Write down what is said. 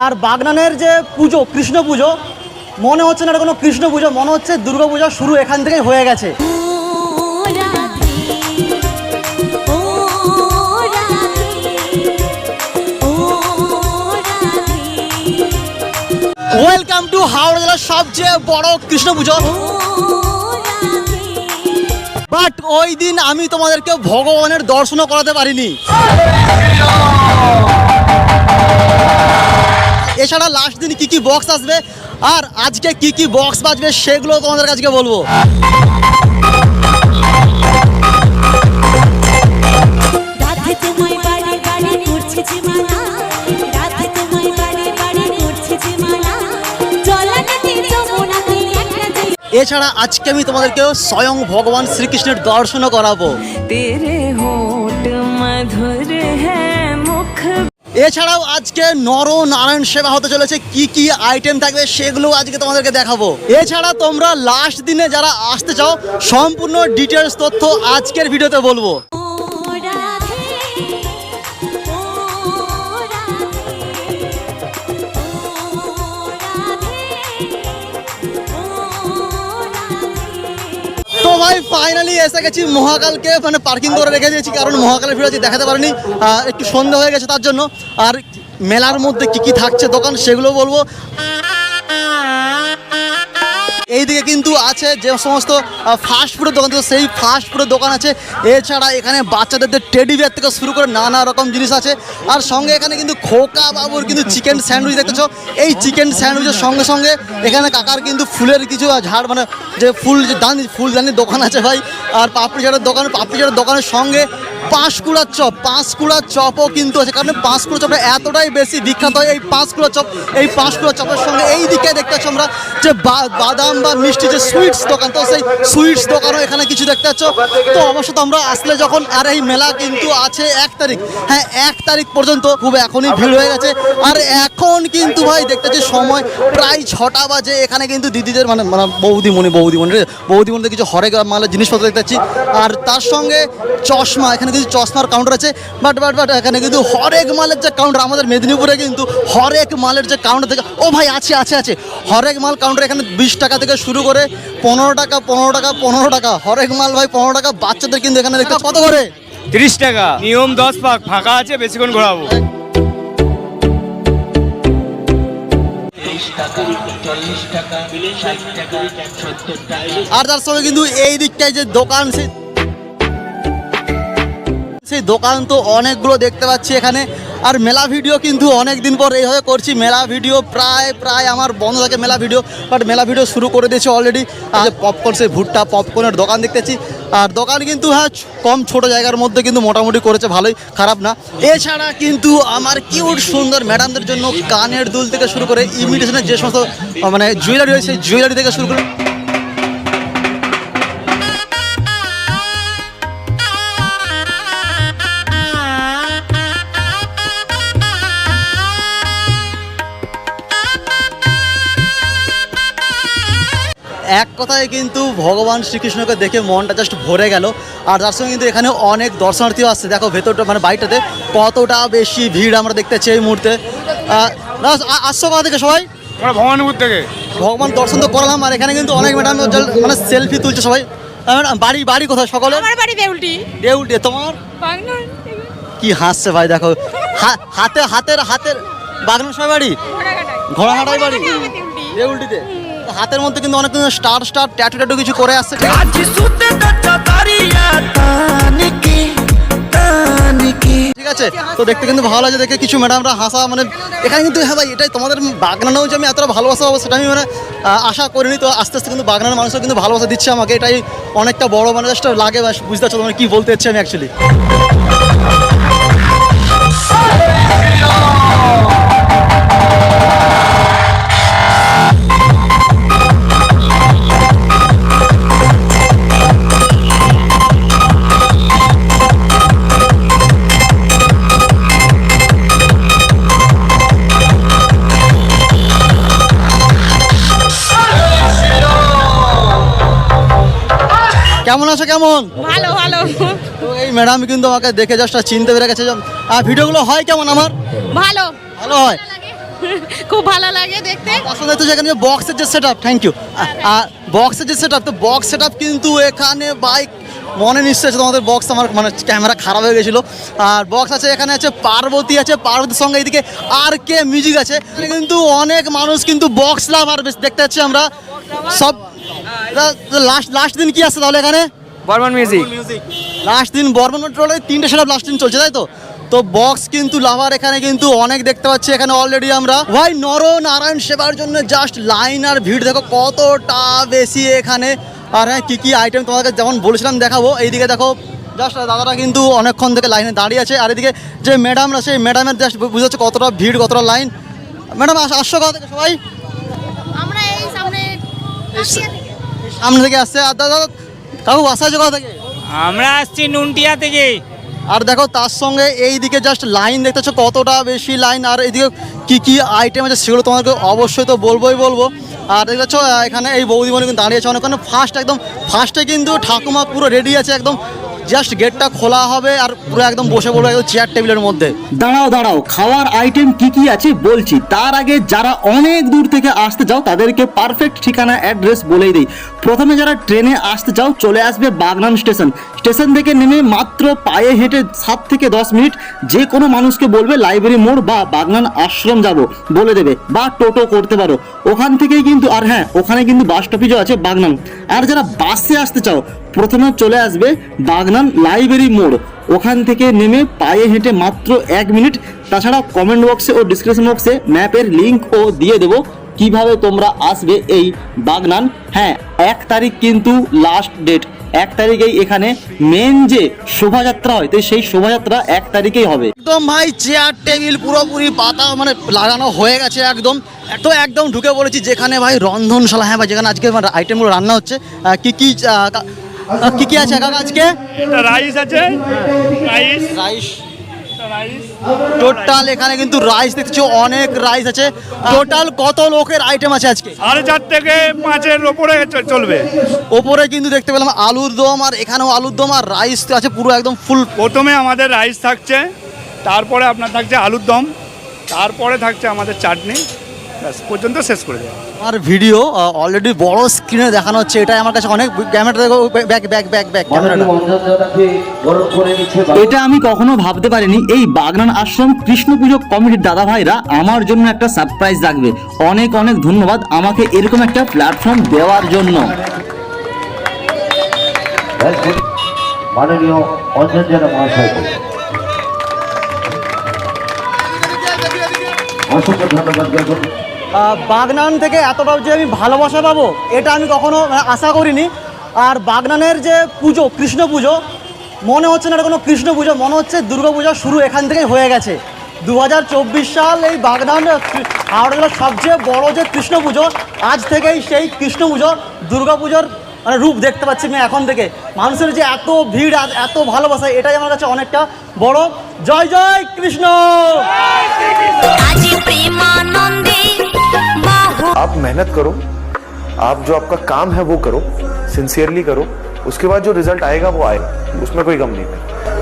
আর বাগনানের যে পুজো কৃষ্ণ পুজো মনে হচ্ছে না এটা কোনো কৃষ্ণ পুজো মনে হচ্ছে দুর্গা পূজা শুরু এখান থেকেই হয়ে গেছে। ওয়েলকাম টু হাওড়া জেলার সবচেয়ে বড় কৃষ্ণ পুজো। বাট ওই দিন আমি তোমাদেরকে ভগবানের দর্শনও করাতে পারিনি। এছাড়া লাস্ট দিন কি কি বক্স আসবে? আর আজকে কি কি বক্স বাজবে সেগুলো তোমাদের কাছে বলব। এছাড়া আজকে আমি তোমাদেরকে স্বয়ং ভগবান শ্রীকৃষ্ণের দর্শনও করাবো। तेरे এছাড়াও আজকে নর নারায়ণ সেবা হতে চলেছে। কি কি আইটেম থাকবে সেগুলো আজকে তোমাদেরকে দেখাবো। এছাড়া তোমরা লাস্ট দিনে যারা আসতে চাও, সম্পূর্ণ ডিটেলস তথ্য আজকের ভিডিওতে বলব। ফাইনালি এসে গেছি মহাকালকে মানে পার্কিং করে রেখে দিয়েছি, কারণ মহাকালের ভিড় আছে, দেখাতে পারিনি। একটু সন্ধ্যা হয়ে গেছে তার জন্য। আর মেলার মধ্যে কি কি থাকছে দোকান, সেগুলো বলব। এইদিকে কিন্তু আছে যে সমস্ত ফাস্ট ফুডের দোকান সেই ফাস্ট ফুডের দোকান আছে। এছাড়া এখানে বাচ্চাদের টেডি বিয়ার থেকে শুরু করে নানা রকম জিনিস আছে। আর সঙ্গে এখানে কিন্তু খোকা বাবুর কিন্তু চিকেন স্যান্ডউইচ দেখতেছো এই চিকেন স্যান্ডউইচের সঙ্গে সঙ্গে এখানে কাকার কিন্তু ফুলের কিছু ঝাড় মানে যে ফুল, যে দানি, ফুলদানির দোকান আছে ভাই। আর পাপড়ি চাটের দোকান, পাপড়ি চাটের দোকানের সঙ্গে পাঁশকুড়ার চপ পাঁশকুড়ার চপও কিন্তু আছে। কারণ পাঁশকুড়া চপটা এতটাই বেশি বিখ্যাত হয় এই পাঁশকুড়া চপ এই পাঁশকুড়া চপের সঙ্গে এই দিকে দেখতে পাচ্ছ আমরা যে বাদাম বা মিষ্টি যে সুইটস দোকান তো সেই সুইটস দোকানও এখানে কিছু দেখতে পাচ্ছ। তো অবশ্য তোমরা আসলে যখন আর এই মেলা কিন্তু আছে এক তারিখ হ্যাঁ এক তারিখ পর্যন্ত খুব এখনই ভিড় হয়ে গেছে। আর এখন কিন্তু ভাই দেখতে পাচ্ছি সময় প্রায় ছটা বাজে এখানে কিন্তু দিদিদের মানে মানে বৌদিমণি বৌদিমণি রে, বৌদিমণিদের কিছু হরেক মালের জিনিসপত্র দেখতে পাচ্ছি। আর তার সঙ্গে চশমা এখানে কিছু চশমার কাউন্টার আছে বাট বাট বাট এখানে কিন্তু হরেক মালের যে কাউন্টার আমাদের মেদিনীপুরে কিন্তু হরেক মালের যে কাউন্টার থেকে ও ভাই আছে আছে আছে। হরেক মাল কাউন্টার এখানে বিশ টাকা থেকে শুরু করে পনেরো টাকা পনেরো টাকা পনেরো টাকা। হরেক মাল ভাই পনেরো টাকা বাচ্চাদের কিন্তু এখানে দেখতে কত করে? তিরিশ টাকা। নিয়ম দশ পাক ফাঁকা আছে বেশিক্ষণ ঘোরাবো। আর তার সঙ্গে কিন্তু এই দিকটায় যে দোকান সেই সেই দোকান তো অনেকগুলো দেখতে পাচ্ছি এখানে। আর মেলা ভিডিও কিন্তু অনেক দিন পর এইভাবে করছি। মেলা ভিডিও প্রায় প্রায় আমার বন্ধ থাকে মেলা ভিডিও। বাট মেলা ভিডিও শুরু করে দিয়েছি অলরেডি আর পপকর্ন সেই ভুট্টা পপকর্নের দোকান দেখতেছি। আর দোকান কিন্তু হ্যাঁ কম ছোট জায়গার মধ্যে কিন্তু মোটামুটি করেছে, ভালোই, খারাপ না। এছাড়া কিন্তু আমার কিউট সুন্দর ম্যাডামদের জন্য কানের দুল থেকে শুরু করে ইমিটেশনের যে সমস্ত মানে জুয়েলারি হয় সেই জুয়েলারি থেকে শুরু করে এক কথায় কিন্তু ভগবান শ্রীকৃষ্ণকে দেখে মনটা জাস্ট ভরে গেল। আর তার সঙ্গে কিন্তু এখানে অনেক দর্শনার্থীও আসছে। দেখো ভেতরটা মানে বাড়িটাতে কতটা বেশি ভিড় আমরা দেখতে পাচ্ছি এই মুহূর্তে। আসছো কোথা থেকে সবাই? আমরা ভবানীপুর থেকে। ভগবান দর্শন তো করলাম আর এখানে কিন্তু অনেক ম্যাডাম মানে সেলফি তুলছে সবাই। বাড়ি বাড়ি কোথায় সকলে? আমার বাড়ি দেউলটি। দেউলটে তোমার? কি হাসছে ভাই দেখো। হা- হাতে হাতের হাতের বাগনান সবাই বাড়ি? ঘোড়া ঘোড়াঘাটাই বাড়ি? দেউলটিতে? হাতের মধ্যে কিন্তু অনেক স্টার স্টার ট্যাটু ট্যাটু কিছু করে আসছে ঠিক আছে? তো দেখতে কিন্তু ভালো লাগে দেখে কিছু ম্যাডামরা হাসা মানে এখানে কিন্তু হ্যাঁ ভাই এটাই তোমাদের বাগনানেও যে আমি এতটা ভালোবাসা পাবো সেটা আমি মানে আশা করিনি। তো আস্তে আস্তে কিন্তু বাগনানের মানুষও কিন্তু ভালোবাসা দিচ্ছে আমাকে। এটাই অনেকটা বড় মানে জাস্ট লাগে বুঝতে পারছ তোমার কি বলতে চাচ্ছি আমি অ্যাকচুয়ালি কেমন আছো কেমন? ভালো ভালো। তো এই ম্যাডাম কিন্তু আমাকে দেখে জাস্ট চিনতে পেরে গেছে আহ, ভিডিওগুলো হয় কেমন আমার? ভালো। ভালো হয়? খুব ভালো লাগে দেখতে। পছন্দ হচ্ছে যেখানে বক্সের যে সেট আপ থ্যাংক ইউ আর বক্সের যে সেট আপ তো বক্স সেট আপ কিন্তু এখানে বাইক মনে নিশ্চয় আছে তোমাদের বক্স আমার মানে ক্যামেরা খারাপ হয়ে গেছিল। আর বক্স আছে এখানে আছে পার্বতী আছে পার্বতীর সঙ্গে এইদিকে আর কে মিউজিক আছে। কিন্তু অনেক মানুষ কিন্তু বক্স লাভ আর দেখতে পাচ্ছি আমরা। সব লাস্ট লাস্ট দিন কি আছে তাহলে এখানে? বর্মন মিউজিক লাস্ট দিন বর্মন মেট্রোলে তিনটে সেট লাস্ট দিন চলছে তাই তো? তো বক্স কিন্তু লাভার এখানে কিন্তু অনেক দেখতে পাচ্ছি এখানে অলরেডি আমরা। ভাই নর নারায়ণ সেবার জন্য জাস্ট লাইন আর ভিড় দেখো কতটা বেশি এখানে। আর হ্যাঁ কী কী আইটেম তোমাকে যেমন বলেছিলাম দেখাবো এইদিকে দেখো জাস্ট দাদারা কিন্তু অনেকক্ষণ থেকে লাইনে দাঁড়িয়ে আছে। আর এদিকে যে ম্যাডামরা সেই ম্যাডামের জাস্ট বুঝতে হচ্ছে কতটা ভিড় কতটা লাইন ম্যাডাম আসছো কথা সবাই? আমরা এই সামনে সামনে থেকে আসছে। আর দাদা কাকু আসা আছে কথা থেকে? আমরা আসছি নুনটিয়া থেকে। আর দেখো তার সঙ্গে এই দিকে জাস্ট লাইন দেখতেছো কতটা বেশি লাইন আর এইদিকে কি কি আইটেম আছে সেগুলো তোমাকে অবশ্যই তো বলবোই বলব। আর দেখতে পাচ্ছ, এখানে এই বৌদিমণি কিন্তু দাঁড়িয়েছে অনেকক্ষণ ফার্স্ট একদম ফার্স্টে কিন্তু ঠাকুমা পুরো রেডি আছে একদম। জাস্ট গেটটা খোলা হবে আর পুরো একদম বসে পড়বে একদম চেয়ার টেবিলের মধ্যে। দাঁড়াও দাঁড়াও, খাওয়ার আইটেম কি কি আছে বলছি। তার আগে যারা অনেক দূর থেকে আসতে চাও, তাদেরকে পারফেক্ট ঠিকানা অ্যাড্রেস বলেই দিই। প্রথমে যারা ট্রেনে আসতে চাও, চলে আসবে বাগনান স্টেশন। স্টেশন থেকে নেমে মাত্র পায়ে হেঁটে সাত থেকে দশ মিনিট যে কোনো মানুষকে বলবে লাইব্রেরি মোড় বা বাগনান আশ্রম যাব বলে দেবে বা টোটো করতে পারো। ওখান থেকেই কিন্তু, আর হ্যাঁ ওখানে কিন্তু বাস স্টপেজও আছে বাগনান। আর যারা বাসে আসতে চাও, প্রথমে চলে আসবে বাগনান লাইব্রেরি মোড়। ওখান থেকে নেমে পায়ে হেঁটে মাত্র এক মিনিট। তাছাড়া কমেন্ট বক্সে ও ডিসক্রিপশন বক্সে ম্যাপের লিঙ্কও দিয়ে দেবো। কীভাবে তোমরা আসবে এই বাগনান? হ্যাঁ এক তারিখ কিন্তু লাস্ট ডেট এক তারিখেই এখানে মেন যে শোভাযাত্রা হয়, তো সেই শোভাযাত্রা এক তারিখেই হবে। একদম ভাই চেয়ার টেবিল পুরোপুরি পাতা মানে লাগানো হয়ে গেছে একদম। তো একদম ঢুকে পড়েছি যেখানে ভাই রন্ধনশালা। হ্যাঁ ভাই, যেখানে আজকে আইটেমগুলো রান্না হচ্ছে। কি কি কা- কি আছে কাকা আজকে? রাইস আছে। রাইস রাইস রাইস টোটাল এখানে কিন্তু রাইস দেখছি অনেক রাইস আছে। টোটাল কত লোকের আইটেম আছে আজকে? সাড়ে চার থেকে পাঁচের ওপরে চলবে। ওপরে কিন্তু দেখতে পেলাম আলুর দম আর এখানেও আলুর দম আর রাইস আছে পুরো একদম ফুল প্রথমে আমাদের রাইস থাকছে তারপরে আপনার থাকছে আলুর দম তারপরে থাকছে আমাদের চাটনি। ব্যাস পর্যন্ত শেষ করে দেওয়া। আর ভিডিও অলরেডি বড় স্ক্রিনে দেখানো হচ্ছে এটাই আমার কাছে অনেক ক্যামেরাটা দেখো ব্যাক ব্যাক ব্যাক ব্যাক এটা আমি কখনো ভাবতে পারিনি এই বাগনান আশ্রম কৃষ্ণ পুজো কমিটির দাদা ভাইরা আমার জন্য একটা সারপ্রাইজ রাখবে। অনেক অনেক ধন্যবাদ আমাকে এরকম একটা প্ল্যাটফর্ম দেওয়ার জন্য। মাননীয় অঞ্জন জেলা মহাশয়কে অসংখ্য ধন্যবাদ জ্ঞাপন বাগনান থেকে এতটা যে আমি ভালোবাসা পাবো, এটা আমি কখনো আশা করিনি। আর বাগনানের যে পুজো, কৃষ্ণ পুজো, মনে হচ্ছে না এটা কোনো কৃষ্ণ পুজো, মনে হচ্ছে দুর্গা পুজো শুরু এখান থেকেই হয়ে গেছে। দু হাজার চব্বিশ সাল এই বাগনান হাওড়া জেলার সবচেয়ে বড় যে কৃষ্ণ পুজো, আজ থেকেই সেই কৃষ্ণ পুজো দুর্গা পুজোর মানে রূপ দেখতে পাচ্ছি আমি এখন থেকে। মানুষের যে এত ভিড়, এত ভালোবাসা, এটাই আমার কাছে অনেকটা বড়। জয় জয় কৃষ্ণ আজি প্রেমানন্দে বাহু आप मेहनत करो आप जो आपका काम है वो करो सिंसियरली करो उसके बाद जो रिजल्ट आएगा वो आएगा उसमें कोई गम नहीं है